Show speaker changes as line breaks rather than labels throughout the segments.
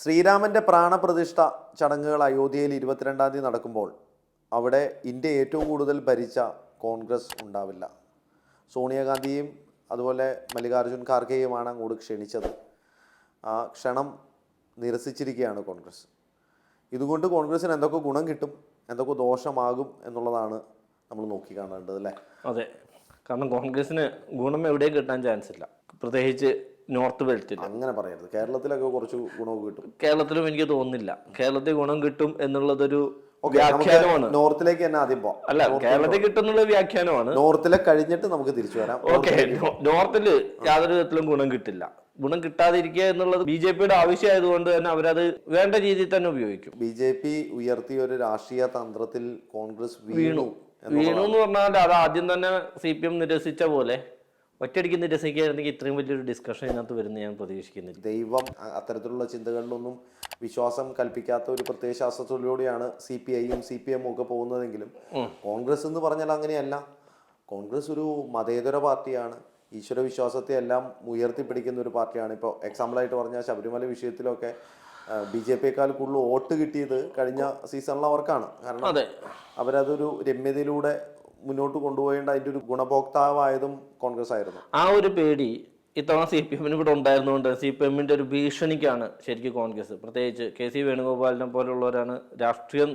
ശ്രീരാമന്റെ പ്രാണപ്രതിഷ്ഠ ചടങ്ങുകൾ അയോധ്യയിൽ ഇരുപത്തിരണ്ടാം തീയതി നടക്കുമ്പോൾ അവിടെ ഇന്ത്യ ഏറ്റവും കൂടുതൽ ഭരിച്ച കോൺഗ്രസ് ഉണ്ടാവില്ല. സോണിയാഗാന്ധിയും അതുപോലെ മല്ലികാർജുൻ ഖാർഗെയുമാണ് അങ്ങോട്ട് ക്ഷണിച്ചത്. ആ ക്ഷണം നിരസിച്ചിരിക്കുകയാണ് കോൺഗ്രസ്. ഇതുകൊണ്ട് കോൺഗ്രസിന് എന്തൊക്കെ ഗുണം കിട്ടും എന്തൊക്കെ ദോഷമാകും എന്നുള്ളതാണ് നമ്മൾ നോക്കി കാണേണ്ടത് അല്ലേ?
അതെ. കാരണം കോൺഗ്രസിന് ഗുണം എവിടെയും കിട്ടാൻ ചാൻസ് ഇല്ല. പ്രത്യേകിച്ച് നോർത്ത് ബെൽറ്റിൽ.
അങ്ങനെ പറയരുത്. കേരളത്തിലൊക്കെ കുറച്ച് ഗുണവും കിട്ടും.
കേരളത്തിലും എനിക്ക് തോന്നുന്നില്ല. കേരളത്തിൽ ഗുണം കിട്ടും എന്നുള്ളതൊരു വ്യാഖ്യാനമാണ്.
നോർത്തിലേക്ക് തന്നെ ആദ്യം പോവാം
അല്ല കേരളത്തിൽ കിട്ടുന്നുള്ള വ്യാഖ്യാനമാണ്.
നോർത്തിലെ കഴിഞ്ഞിട്ട് നമുക്ക് തിരിച്ചു വരാം.
ഓക്കെ നോർത്തിൽ യാതൊരു വിധത്തിലും ഗുണം കിട്ടില്ല. ഗുണം കിട്ടാതിരിക്കുക എന്നുള്ളത് ബി ജെ പിയുടെ ആവശ്യമായതുകൊണ്ട് തന്നെ അവരത് വേണ്ട രീതിയിൽ തന്നെ ഉപയോഗിക്കും.
ബി ജെ പി ഉയർത്തിയ ഒരു രാഷ്ട്രീയ തന്ത്രത്തിൽ കോൺഗ്രസ് വീണു.
വീണു എന്ന് പറഞ്ഞാൽ അത് ആദ്യം തന്നെ സി പി എം നിരസിച്ച പോലെ ഒറ്റയടിക്ക് രസിക്കുകയായിരുന്നെങ്കിൽ ഇത്രയും വലിയൊരു ഡിസ്കഷൻ ഇതിനകത്ത് വരുന്ന ഞാൻ പ്രതീക്ഷിക്കുന്നില്ല.
ദൈവം അത്തരത്തിലുള്ള ചിന്തകളിലൊന്നും വിശ്വാസം കൽപ്പിക്കാത്ത ഒരു പ്രത്യയശാസ്ത്രത്തിലൂടെയാണ് സി പി ഐയും സി പി എമ്മും ഒക്കെ പോകുന്നതെങ്കിലും കോൺഗ്രസ് എന്ന് പറഞ്ഞാൽ അങ്ങനെയല്ല. കോൺഗ്രസ് ഒരു മതേതര പാർട്ടിയാണ്. ഈശ്വര വിശ്വാസത്തെ എല്ലാം ഉയർത്തിപ്പിടിക്കുന്ന ഒരു പാർട്ടിയാണ്. ഇപ്പോൾ എക്സാമ്പിളായിട്ട് പറഞ്ഞാൽ ശബരിമല വിഷയത്തിലൊക്കെ ബി ജെ പിയേക്കാൾ കൂടുതൽ വോട്ട് കിട്ടിയത് കഴിഞ്ഞ സീസണിൽ അവർക്കാണ്. കാരണം
അതെ.
അവരതൊരു രമ്യതയിലൂടെ മുന്നോട്ട് കൊണ്ടുപോയേണ്ട അതിന്റെ ഒരു ഗുണഭോക്താവായതും കോൺഗ്രസ് ആയിരുന്നു.
ആ ഒരു പേടി ഇത്തവണ സി പി എമ്മിന് ഇവിടെ ഉണ്ടായിരുന്നുകൊണ്ട് സി പി എമ്മിന്റെ ഒരു ഭീഷണിക്കാണ് ശരിക്കും കോൺഗ്രസ്. പ്രത്യേകിച്ച് കെ സി വേണുഗോപാലിനെ പോലുള്ളവരാണ് രാഷ്ട്രീയം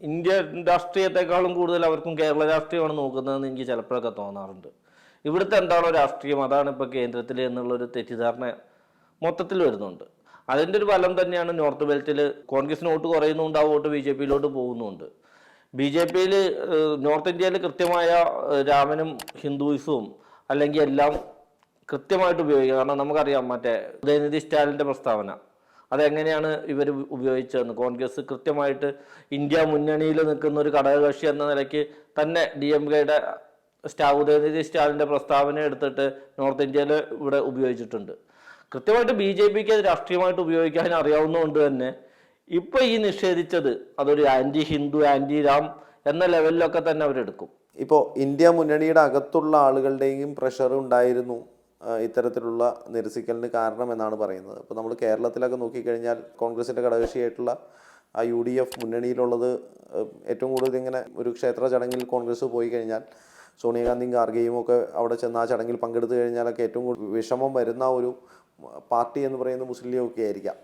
ഇന്ത്യ രാഷ്ട്രീയത്തെക്കാളും കൂടുതൽ അവർക്കും കേരള രാഷ്ട്രീയമാണ് നോക്കുന്നതെന്ന് എനിക്ക് ചിലപ്പോഴൊക്കെ തോന്നാറുണ്ട്. ഇവിടുത്തെ എന്താണോ രാഷ്ട്രീയം അതാണ് ഇപ്പോൾ കേന്ദ്രത്തിൽ എന്നുള്ളൊരു തെറ്റിദ്ധാരണ മൊത്തത്തിൽ വരുന്നുണ്ട്. അതിന്റെ ഒരു ഫലം തന്നെയാണ് നോർത്ത് ബെൽറ്റിൽ കോൺഗ്രസ് വോട്ട് കുറയുന്നുണ്ട് ആ വോട്ട് ബി ജെ പിയിലോട്ട് പോകുന്നുണ്ട്. ബി ജെ പിയിൽ നോർത്ത് ഇന്ത്യയിൽ കൃത്യമായ രാമനും ഹിന്ദുയിസവും അല്ലെങ്കിൽ എല്ലാം കൃത്യമായിട്ട് ഉപയോഗിക്കുക. കാരണം നമുക്കറിയാം മറ്റേ ഉദയനിധി സ്റ്റാലിന്റെ പ്രസ്താവന. അതെങ്ങനെയാണ് ഇവർ ഉപയോഗിച്ചതെന്ന്. കോൺഗ്രസ് കൃത്യമായിട്ട് ഇന്ത്യ മുന്നണിയിൽ നിൽക്കുന്ന ഒരു ഘടകകക്ഷി എന്ന നിലയ്ക്ക് തന്നെ ഡി എം കെയുടെ സ്റ്റാ ഉദയനിധി സ്റ്റാലിന്റെ പ്രസ്താവന എടുത്തിട്ട് നോർത്ത് ഇന്ത്യയിൽ ഇവിടെ ഉപയോഗിച്ചിട്ടുണ്ട്. കൃത്യമായിട്ട് ബി ജെ പിക്ക് അത് രാഷ്ട്രീയമായിട്ട് ഉപയോഗിക്കാൻ അറിയാവുന്നതുകൊണ്ട് തന്നെ ഇപ്പൊ ഈ നിഷേധിച്ചത് അതൊരു ആന്റി ഹിന്ദു ആന്റി രാം എന്ന ലെവലിലൊക്കെ തന്നെ അവരെടുക്കും.
ഇപ്പോൾ ഇന്ത്യ മുന്നണിയുടെ അകത്തുള്ള ആളുകളുടെയും പ്രഷർ ഉണ്ടായിരുന്നു ഇത്തരത്തിലുള്ള നിരസിക്കലിന് കാരണം എന്നാണ് പറയുന്നത്. ഇപ്പോൾ നമ്മൾ കേരളത്തിലൊക്കെ നോക്കിക്കഴിഞ്ഞാൽ കോൺഗ്രസിന്റെ ഘടകകക്ഷിയായിട്ടുള്ള ആ യു ഡി എഫ് മുന്നണിയിലുള്ളത് ഏറ്റവും കൂടുതൽ ഇങ്ങനെ ഒരു ക്ഷേത്ര ചടങ്ങിൽ കോൺഗ്രസ് പോയി കഴിഞ്ഞാൽ സോണിയാഗാന്ധിയും ഖാർഗെയും ഒക്കെ അവിടെ ചെന്ന് ആ ചടങ്ങിൽ പങ്കെടുത്തു കഴിഞ്ഞാലൊക്കെ ഏറ്റവും കൂടുതൽ വിഷമം വരുന്ന ഒരു പാർട്ടി എന്ന് പറയുന്നത് മുസ്ലിം ഒക്കെ ആയിരിക്കാം.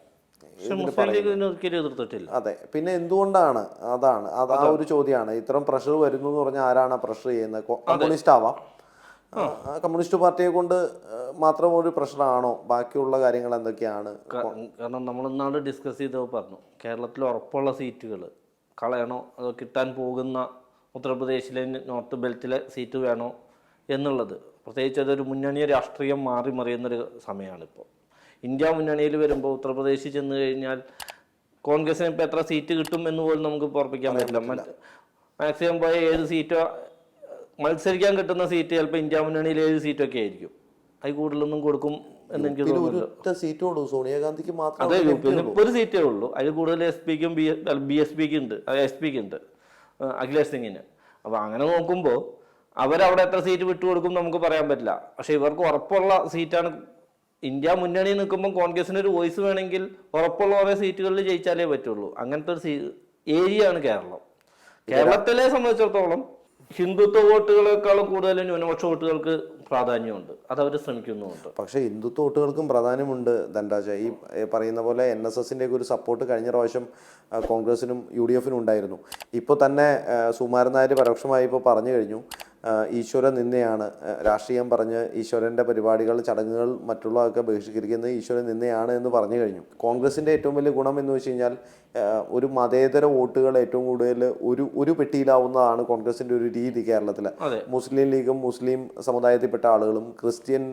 പക്ഷെ മുസ്ലിം ലീഗ് ഇതിനെ ഒരിക്കലും എതിർത്തിട്ടില്ല.
അതെ. പിന്നെ എന്തുകൊണ്ടാണ്? അതാണ്. അത് ആ ഒരു ചോദ്യമാണ്. ഇത്തരം പ്രഷർ വരുന്നു എന്ന് പറഞ്ഞാൽ ആരാണ് പ്രഷർ ചെയ്യുന്നത്? കമ്മ്യൂണിസ്റ്റ് ആവാം. കമ്മ്യൂണിസ്റ്റ് പാർട്ടിയെ കൊണ്ട് മാത്രം ഒരു പ്രഷറാണോ ബാക്കിയുള്ള കാര്യങ്ങൾ എന്തൊക്കെയാണ്?
കാരണം നമ്മൾ ഇന്നാൾ ഡിസ്കസ് ചെയ്തപ്പോൾ പറഞ്ഞു കേരളത്തിൽ ഉറപ്പുള്ള സീറ്റുകൾ കളയണോ? അതോ കിട്ടാൻ പോകുന്ന ഉത്തർപ്രദേശിലെ നോർത്ത് ബെൽറ്റിലെ സീറ്റ് വേണോ എന്നുള്ളത്. പ്രത്യേകിച്ച് അതൊരു മുന്നണി രാഷ്ട്രീയം മാറി മറിയുന്നൊരു സമയമാണ് ഇപ്പോൾ ഇന്ത്യ മുന്നണിയിൽ വരുമ്പോൾ ഉത്തർപ്രദേശിൽ ചെന്ന് കഴിഞ്ഞാൽ കോൺഗ്രസിന് ഇപ്പോൾ എത്ര സീറ്റ് കിട്ടും എന്ന് പോലും നമുക്ക് ഉറപ്പിക്കാൻ പറ്റില്ല. മാക്സിമം പോയ ഏഴ് സീറ്റോ മത്സരിക്കാൻ കിട്ടുന്ന സീറ്റ് ചിലപ്പോൾ ഇന്ത്യ മുന്നണിയിൽ ഏഴ് സീറ്റൊക്കെ ആയിരിക്കും. അത് കൂടുതലൊന്നും കൊടുക്കും എന്ന് എനിക്ക് തോന്നുന്നു
സീറ്റ് സോണിയാഗാന്ധിക്ക് മാത്രം
അതെ ഇപ്പൊ ഒരു സീറ്റേ ഉള്ളൂ. അതിൽ കൂടുതൽ എസ് പിക്കും ബി ബി എസ് പിക്ക് ഉണ്ട്. എസ് പിക്ക് ഉണ്ട്. അഖിലേഷ് സിംഗിന്. അപ്പൊ അങ്ങനെ നോക്കുമ്പോൾ അവരവിടെ എത്ര സീറ്റ് വിട്ടുകൊടുക്കും നമുക്ക് പറയാൻ പറ്റില്ല. പക്ഷെ ഇവർക്ക് ഉറപ്പുള്ള സീറ്റാണ് ഇന്ത്യ മുന്നണി നിൽക്കുമ്പോൾ കോൺഗ്രസിന് ഒരു വോയിസ് വേണമെങ്കിൽ ഉറപ്പുള്ള ഓരോ സീറ്റുകളിൽ ജയിച്ചാലേ പറ്റുള്ളൂ. അങ്ങനത്തെ ഒരു ഏരിയ ആണ് കേരളം. കേരളത്തിലെ സംബന്ധിച്ചിടത്തോളം ഹിന്ദുത്വ വോട്ടുകളെക്കാളും കൂടുതൽ ന്യൂനപക്ഷ വോട്ടുകൾക്ക് പ്രാധാന്യമുണ്ട്. അത് അവർ ശ്രമിക്കുന്നുമുണ്ട്.
പക്ഷേ ഹിന്ദുത്വ വോട്ടുകൾക്കും പ്രാധാന്യമുണ്ട് ധനരാജ ഈ പറയുന്ന പോലെ എൻ എസ് എസിന്റെ ഒരു സപ്പോർട്ട് കഴിഞ്ഞ പ്രാവശ്യം കോൺഗ്രസിനും യു ഡി എഫിനും ഉണ്ടായിരുന്നു. ഇപ്പോൾ തന്നെ സുമാരനായ പരോക്ഷമായി ഇപ്പോൾ പറഞ്ഞു കഴിഞ്ഞു. ഈശ്വര നിന്നെയാണ്. രാഷ്ട്രീയം പറഞ്ഞ് ഈശ്വരന്റെ പരിപാടികൾ ചടങ്ങുകൾ മറ്റുള്ളതൊക്കെ ബഹിഷ്കരിക്കുന്നത് ഈശ്വരൻ നിന്നെയാണ് എന്ന് പറഞ്ഞു കഴിഞ്ഞു. കോൺഗ്രസിന്റെ ഏറ്റവും വലിയ ഗുണം എന്ന് വെച്ച് കഴിഞ്ഞാൽ ഒരു മതേതര വോട്ടുകൾ ഏറ്റവും കൂടുതൽ ഒരു ഒരു പെട്ടിയിലാവുന്നതാണ് കോൺഗ്രസിന്റെ ഒരു രീതി കേരളത്തിൽ മുസ്ലിം ലീഗും മുസ്ലിം സമുദായത്തിൽപ്പെട്ട ആളുകളും ക്രിസ്ത്യൻ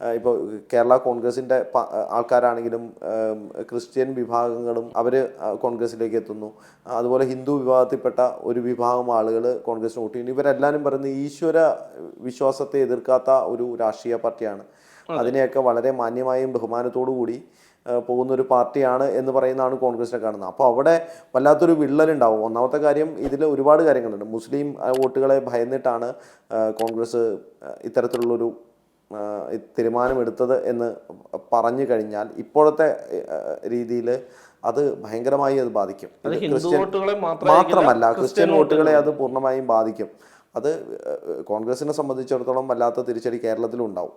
ഇപ്പോൾ കേരള കോൺഗ്രസിന്റെ ആൾക്കാരാണെങ്കിലും ക്രിസ്ത്യൻ വിഭാഗങ്ങളും അവർ കോൺഗ്രസിലേക്ക് എത്തുന്നു. അതുപോലെ ഹിന്ദു വിഭാഗത്തിൽപ്പെട്ട ഒരു വിഭാഗം ആളുകൾ കോൺഗ്രസ്സിന് വോട്ട് ചെയ്യുന്നു. ഇവരെല്ലാവരും പറയുന്നത് ഈശ്വര വിശ്വാസത്തെ എതിർക്കാത്ത ഒരു രാഷ്ട്രീയ പാർട്ടിയാണ്. അതിനെയൊക്കെ വളരെ മാന്യമായും ബഹുമാനത്തോടു കൂടി പോകുന്ന ഒരു പാർട്ടിയാണ് എന്ന് പറയുന്നതാണ് കോൺഗ്രസിനെ കാണുന്നത്. അപ്പോൾ അവിടെ വല്ലാത്തൊരു വിള്ളലുണ്ടാവും. ഒന്നാമത്തെ കാര്യം ഇതിൽ ഒരുപാട് കാര്യങ്ങളുണ്ട്. മുസ്ലിം വോട്ടുകളെ ഭയന്നിട്ടാണ് കോൺഗ്രസ് ഇത്തരത്തിലുള്ളൊരു തീരുമാനമെടുത്തത് എന്ന് പറഞ്ഞു കഴിഞ്ഞാൽ ഇപ്പോഴത്തെ രീതിയിൽ അത് ഭയങ്കരമായി അത് ബാധിക്കും. ക്രിസ്ത്യൻ മാത്രമല്ല
ക്രിസ്ത്യൻ
വോട്ടുകളെ. അത് പൂർണമായും ബാധിക്കും. അത് കോൺഗ്രസിനെ സംബന്ധിച്ചിടത്തോളം വല്ലാത്ത തിരിച്ചടി കേരളത്തിലും ഉണ്ടാവും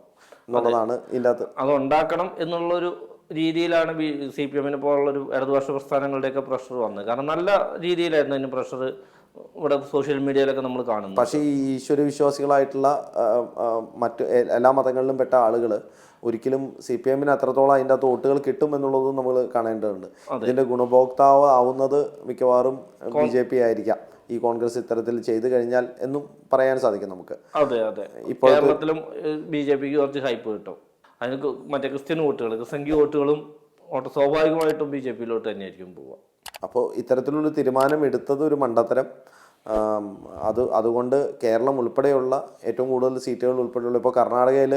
എന്നുള്ളതാണ് ഇതിന്റെ അകത്ത്.
അത് ഉണ്ടാക്കണം എന്നുള്ളൊരു രീതിയിലാണ് ബി സി പി എമ്മിനെ പോലുള്ളൊരു ഇടതുപക്ഷ പ്രസ്ഥാനങ്ങളുടെയൊക്കെ പ്രഷർ വന്നത്. കാരണം നല്ല രീതിയിലായിരുന്നു അതിന് പ്രഷർ ഇവിടെ സോഷ്യൽ മീഡിയയിലൊക്കെ നമ്മൾ കാണുന്നു.
പക്ഷേ ഈ ഈശ്വര വിശ്വാസികളായിട്ടുള്ള മറ്റ് എല്ലാ മതങ്ങളിലും പെട്ട ആളുകൾ ഒരിക്കലും സി പി എമ്മിന് അത്രത്തോളം അതിന്റെ അകത്ത് വോട്ടുകൾ കിട്ടും എന്നുള്ളതും നമ്മൾ കാണേണ്ടതുണ്ട്. ഇതിന്റെ ഗുണഭോക്താവ് ആവുന്നത് മിക്കവാറും ബി ജെ പി ആയിരിക്കാം. ഈ കോൺഗ്രസ് ഇത്തരത്തിൽ ചെയ്തു കഴിഞ്ഞാൽ എന്നും പറയാൻ സാധിക്കും നമുക്ക്.
അതെ അതെ. കേരളത്തിലും ബി ജെ പിക്ക് കുറച്ച് ഹൈപ്പ് കിട്ടും. അതിന് മറ്റേ ക്രിസ്ത്യൻ വോട്ടുകൾ ക്രിസ്ത്യൻ വോട്ടുകളും സ്വാഭാവികമായിട്ടും ബി ജെ പിയിലോട്ട് തന്നെയായിരിക്കും പോവുക.
അപ്പോൾ ഇത്തരത്തിലുള്ള തീരുമാനം എടുത്തത് ഒരു മണ്ടത്തരം. അത് അതുകൊണ്ട് കേരളം ഉൾപ്പെടെയുള്ള ഏറ്റവും കൂടുതൽ സീറ്റുകൾ ഉൾപ്പെടെയുള്ള ഇപ്പോൾ കർണാടകയിൽ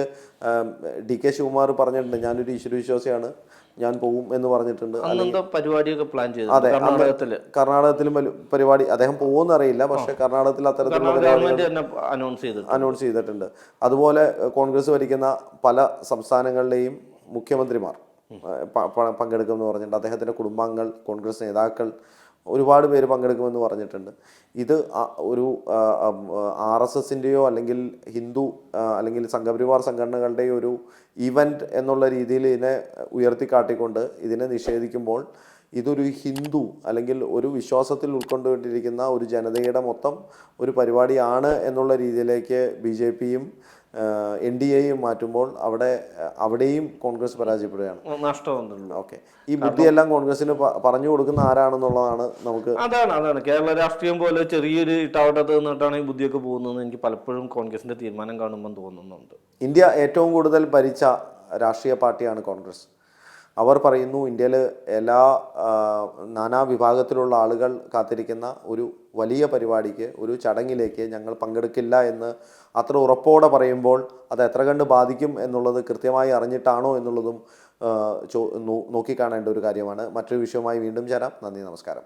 ഡി കെ ശിവകുമാർ പറഞ്ഞിട്ടുണ്ട് ഞാനൊരു ഈശ്വര വിശ്വാസിയാണ് ഞാൻ പോകും എന്ന് പറഞ്ഞിട്ടുണ്ട്.
പരിപാടിയൊക്കെ പ്ലാൻ ചെയ്തു
അതെ, അന്ന്
കർണാടകത്തിലും.
പരിപാടി അദ്ദേഹം പോകുമെന്ന് അറിയില്ല പക്ഷേ കർണാടകത്തിൽ അത്തരത്തിലുള്ള
അനൗൺസ് ചെയ്തിട്ടുണ്ട്.
അതുപോലെ കോൺഗ്രസ് ഭരിക്കുന്ന പല സംസ്ഥാനങ്ങളിലെയും മുഖ്യമന്ത്രിമാർ പങ്കെടുക്കുമെന്ന് പറഞ്ഞിട്ടുണ്ട്. അദ്ദേഹത്തിന്റെ കുടുംബാംഗങ്ങൾ കോൺഗ്രസ് നേതാക്കൾ ഒരുപാട് പേര് പങ്കെടുക്കുമെന്ന് പറഞ്ഞിട്ടുണ്ട്. ഇത് ഒരു ആർ എസ് എസിന്റെയോ അല്ലെങ്കിൽ ഹിന്ദു അല്ലെങ്കിൽ സംഘപരിവാർ സംഘടനകളുടെയോ ഒരു ഇവന്റ് എന്നുള്ള രീതിയിൽ ഇതിനെ ഉയർത്തിക്കാട്ടിക്കൊണ്ട് ഇതിനെ നിഷേധിക്കുമ്പോൾ ഇതൊരു ഹിന്ദു അല്ലെങ്കിൽ ഒരു വിശ്വാസത്തിൽ ഉൾക്കൊണ്ടുകൊണ്ടിരിക്കുന്ന ഒരു ജനതയുടെ മൊത്തം ഒരു പരിപാടിയാണ് എന്നുള്ള രീതിയിലേക്ക് ബി ജെ പിയും എൻ ഡി എയും മാറ്റുമ്പോൾ അവിടെ അവിടെയും കോൺഗ്രസ് പരാജയപ്പെടുകയാണ്.
നഷ്ടമൊന്നുമില്ല
ഓക്കെ. ഈ ബുദ്ധിയെല്ലാം കോൺഗ്രസിന് പറഞ്ഞു കൊടുക്കുന്ന ആരാണെന്നുള്ളതാണ് നമുക്ക്
അതാണ് അതാണ്. കേരള രാഷ്ട്രീയം പോലെ ചെറിയൊരു ഇട്ടാവട്ടത്ത് നിന്നിട്ടാണ് ഈ ബുദ്ധിയൊക്കെ പോകുന്നത് എനിക്ക് പലപ്പോഴും കോൺഗ്രസിന്റെ തീരുമാനം കാണുമ്പോൾ തോന്നുന്നുണ്ട്.
ഇന്ത്യ ഏറ്റവും കൂടുതൽ ഭരിച്ച രാഷ്ട്രീയ പാർട്ടിയാണ് കോൺഗ്രസ്. അവർ പറയുന്നു ഇന്ത്യയിൽ എല്ലാ നാനാ വിഭാഗത്തിലുള്ള ആളുകൾ കാത്തിരിക്കുന്ന ഒരു വലിയ പരിപാടിക്ക് ഒരു ചടങ്ങിലേക്ക് ഞങ്ങൾ പങ്കെടുക്കില്ല എന്ന് അത്ര ഉറപ്പോടെ പറയുമ്പോൾ അത് എത്ര കണ്ട് ബാധിക്കും എന്നുള്ളത് കൃത്യമായി അറിഞ്ഞിട്ടാണോ എന്നുള്ളതും ചോ നോക്കിക്കാണേണ്ട ഒരു കാര്യമാണ്. മറ്റൊരു വിഷയവുമായി വീണ്ടും ചേരാം. നന്ദി നമസ്കാരം.